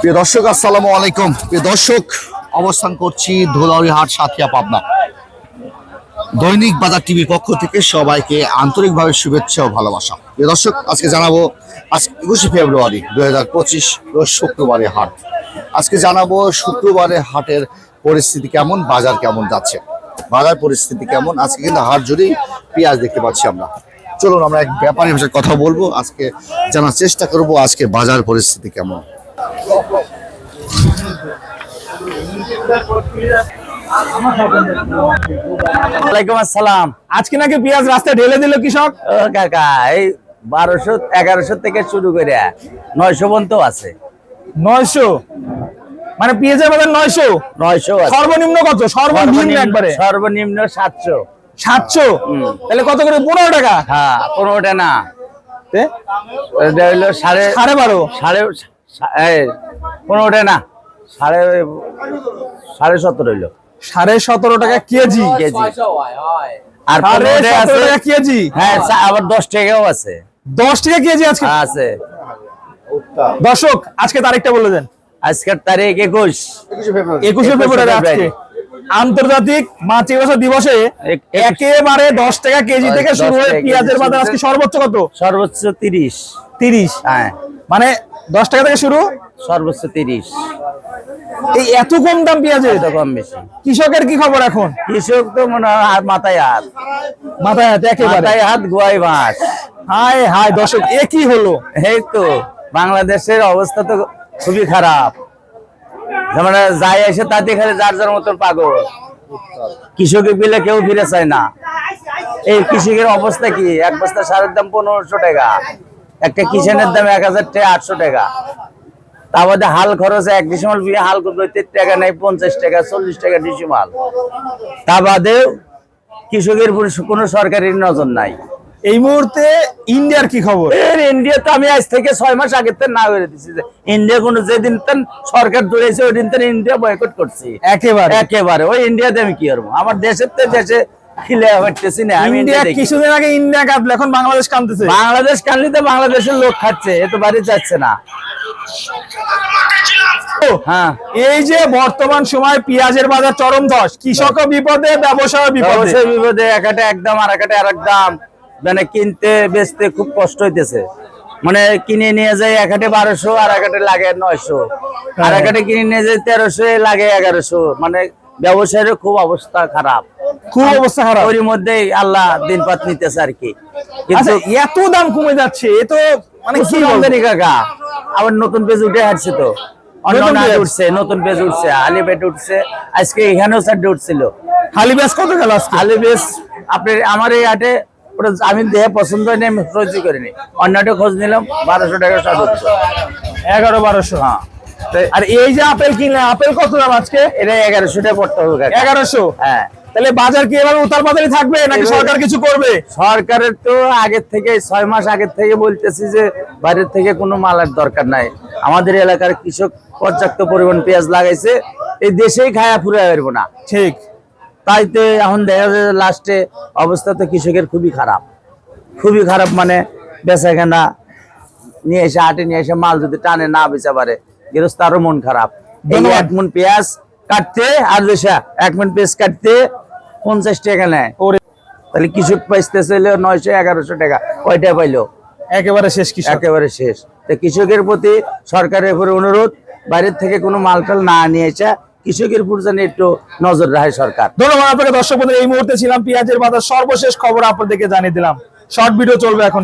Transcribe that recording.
প্রিয় দর্শক, আসসালামু আলাইকুম। প্রিয় দর্শক, অবস্থান করছি ধুলাউড়ি হাট সাথিয়া পাবনা। দৈনিক বাজার টিভির পক্ষ থেকে সবাইকে আন্তরিকভাবে শুভেচ্ছা ও ভালোবাসা। প্রিয় দর্শক, আজকে জানাব, আজ একুশে ফেব্রুয়ারি, দুই হাজার পঁচিশ রোজ শুক্রবারে হাট। আজকে জানাব শুক্রবারে হাটের পরিস্থিতি কেমন, বাজার কেমন যাচ্ছে। বাজার পরিস্থিতি কেমন, আজকে কিন্তু হাট জুড়েই পেঁয়াজ দেখতে পাচ্ছি আমরা। চলুন আমরা এক ব্যাপারীর ভাষায় কথা বলব। আজকে জানার চেষ্টা করব আজকে বাজার পরিস্থিতি কেমন। ওয়ালাইকুম আসসালাম। আজকে নাকি পেঁয়াজ রাস্তায় ঢেলে দিল কৃষক? কাকা এই বারোশো এগারোশো থেকে শুরু করে নয়শো পর্যন্ত আছে। নয়শো? মানে পেঁয়াজের বাজার নয়শো? নয়শো সর্বনিম্ন কত? সর্বনিম্ন একবারে। সর্বনিম্ন সাতশো। সাতশো? তাহলে কত করে? পনেরো টাকা। হ্যাঁ পনেরোটা না। এ? এটা হইল সাড়ে সাড়ে বারো। সাড়ে পনেরোটা না। সাড়ে সাড়ে সতেরো হইল। সাড়ে সতেরো টাকা কেজি। কেজি। আর টাকা কেজি। হ্যাঁ আবার দশ টাকাও আছে। দশ টাকা কেজি আজকে? আছে। দর্শক আজকে তারিখটা বলে দেন। আজকের তারিখ একুশ। একুশে ফেব্রুয়ারি আজকে। আন্তর্জাতিক মাতৃভাষা দিবসে একেবারে দশ টাকা কেজি থেকে শুরু হয়ে পেঁয়াজের বাজার আজকে সর্বোচ্চ কত? সর্বোচ্চ তিরিশ। তিরিশ। হ্যাঁ। মানে দশ টাকা থেকে শুরু? সর্বোচ্চ তিরিশ। এই এত কম দাম পেঁয়াজের? এত কম বেশি। কৃষকের কি খবর এখন? কৃষক তো মনে হয় হাত মাথায় হাত। মাথায় হাতে একেবারে। মাথায় হাত গোয়াই মাস হায় হায় দর্শক এ কি হলো? এই তো বাংলাদেশের অবস্থা তো খুবই খারাপ। যেমন যাই এসে তাতে খালি যার যার মতন পাগল। কৃষকের বিলে কেউ ফিরে চায় না। এই কৃষকের অবস্থা কি? এক বস্তা সারের দাম পনেরোশো টাকা। একটা কিষানের দাম এক হাজার আটশো টাকা আটশো টাকা। তা বাদে হাল খরচ এক ডিসিমাল বিয়ে, হাল করতে টাকা নেই, পঞ্চাশ টাকা, চল্লিশ টাকা ডিসিমাল তা বাদেও কৃষকের কোনো সরকারি নজর নাই। এই মুহূর্তে ইন্ডিয়ার কি খবর? এর ইন্ডিয়া তো আমি আজ থেকে ছয় মাস আগে থেকে না করে দিচ্ছি যে ইন্ডিয়া কোনো যেদিন তেন সরকার দৌড়েছে ওই দিন তেন ইন্ডিয়া বয়কট করছি। একেবারে। একেবারে। ওই ইন্ডিয়াতে আমি কি করব? আমার দেশের তো দেশে খিলে হচ্ছে না আমি ইন্ডিয়া ইন্ডিয়া দেখি। কিছুদিন আগে ইন্ডিয়া কাটলো এখন বাংলাদেশ বাংলাদেশ কানলি তো বাংলাদেশের লোক খাচ্ছে এ তো বাড়ি যাচ্ছে না। হ্যাঁ। এই যে বর্তমান সময় পেঁয়াজের বাজার চরম ধস কৃষক বিপদে ব্যবসায় বিপদে। বিপদে একাটা একদম আর একাটা আর দাম। মানে কিনতে বেচতে খুব কষ্ট হইতেছে। মানে কিনে নিয়ে যায় একাটে বারোশো আর একাটে লাগে নয়শো। আর একাটে কিনে নিয়ে যায় তেরোশো লাগে এগারোশো। মানে ব্যবসায়ের খুব অবস্থা খারাপ। খুব অবস্থা খারাপ। ওর মধ্যেই আল্লাহ দিনপাত নিতেছে আর কি। আচ্ছা কিন্তু এত দাম কমে যাচ্ছে এ তো মানে কি আমদানি কাকা। আবার নতুন পেজ উঠে আসছে তো? উঠছে নতুন পেজ উঠছে। আলিপেট উঠছে। আজকে এখানেও চারটে উঠছিল। হালি ব্যাস কত গেল আজকে? আলু বেশ আপনি আমার এই হাটে ওটা আমি দেহে পছন্দ হয়নি আমি খোঁজই করিনি। অন্যটা খোঁজ নিলাম বারোশো টাকা সর্বোচ্চ এগারো বারোশো। হ্যাঁ। আর এই যে আপেল কিনলে আপেল কত দাম আজকে? এটা এগারোশো টাকা পড়তে হবে এগারোশো? হ্যাঁ। তাহলে বাজার কি এভাবে উতাল পাতালি থাকবে নাকি সরকার কিছু করবে? সরকারের তো আগের থেকে ছয় মাস আগের থেকে বলতেছি যে বাইরের থেকে কোনো মালের দরকার নাই। আমাদের এলাকার কৃষক পর্যাপ্ত পরিমাণ পেঁয়াজ লাগাইছে এই দেশেই খায়া ফুরে পারব না। ঠিক। তাই তো এখন দেখা যায় লাস্টে অবস্থা তো কৃষকের খুবই খারাপ। খুবই খারাপ মানে বেচা কেনা নিয়ে এসে হাটে নিয়ে এসে মাল যদি টানে না বেচা পারে গৃহস্থ আরও মন খারাপ। এই এক মন পেঁয়াজ কাটতে আর দেশা এক মন পেঁয়াজ কাটতে পঞ্চাশ টাকা নেয়। ওরে। তাহলে কৃষক পাইতেছে হলো নয়শো এগারোশো টাকা কয়টা পাইলো? একেবারে শেষ কৃষক। একেবারে শেষ। তো কৃষকের প্রতি সরকারের উপরে অনুরোধ বাইরের থেকে কোনো মালটাল না নিয়ে এসে কৃষকের উপর একটু নজর রাখে সরকার। ধন্যবাদ আপনাকে দর্শক বন্ধু এই মুহূর্তে ছিলাম পেঁয়াজের বাজার। সর্বশেষ খবর আপনাদেরকে জানিয়ে দিলাম। শর্ট ভিডিও চলবে এখন।